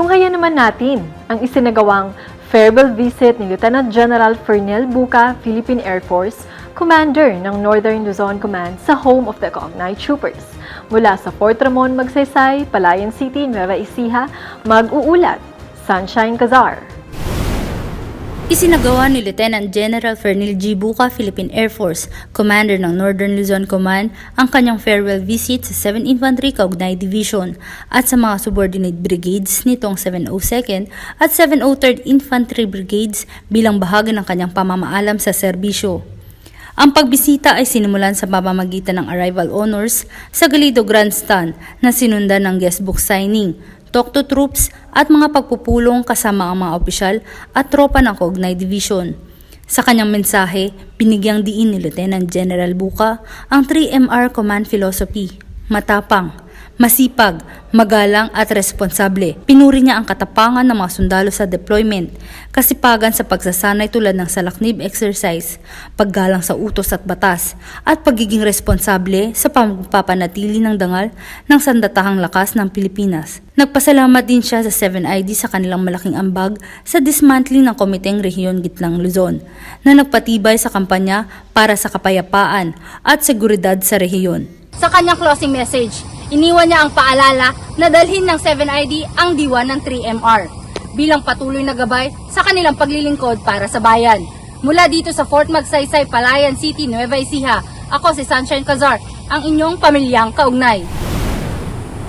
Tunghayan naman natin ang isinagawang farewell visit ni Lieutenant General Fernel Buca, Philippine Air Force, Commander ng Northern Luzon Command sa home of the Cognite Troopers. Mula sa Fort Ramon, Magsaysay, Palayan City, Nueva Ecija, mag-uulat, Sunshine Kazar. Isinagawa ni Lieutenant General Fernil G. Buca, Philippine Air Force, Commander ng Northern Luzon Command, ang kanyang farewell visit sa 7th Infantry Kaugnay Division at sa mga subordinate brigades nitong 702nd at 703rd Infantry Brigades bilang bahagi ng kanyang pamamaalam sa serbisyo. Ang pagbisita ay sinimulan sa pamamagitan ng arrival honors sa Galido Grandstand na sinundan ng guest book signing, talk to troops at mga pagpupulong kasama ang mga opisyal at tropa ng Cognay Division. Sa kanyang mensahe, binigyang diin ni Lieutenant General Buca ang 3MR Command Philosophy, matapang, masipag, magalang at responsable. Pinuri niya ang katapangan ng mga sundalo sa deployment, kasipagan sa pagsasanay tulad ng salaknib exercise, paggalang sa utos at batas, at pagiging responsable sa pagpapanatili ng dangal ng sandatahang lakas ng Pilipinas. Nagpasalamat din siya sa 7ID sa kanilang malaking ambag sa dismantling ng Komiteng Rehiyon Gitlang Luzon na nagpatibay sa kampanya para sa kapayapaan at seguridad sa rehiyon. Sa kanyang closing message, iniwan niya ang paalala na dalhin ng 7ID ang diwa ng 3MR bilang patuloy na gabay sa kanilang paglilingkod para sa bayan. Mula dito sa Fort Magsaysay, Palayan City, Nueva Ecija, ako si Sunshine Kazar, ang inyong pamilyang kaugnay.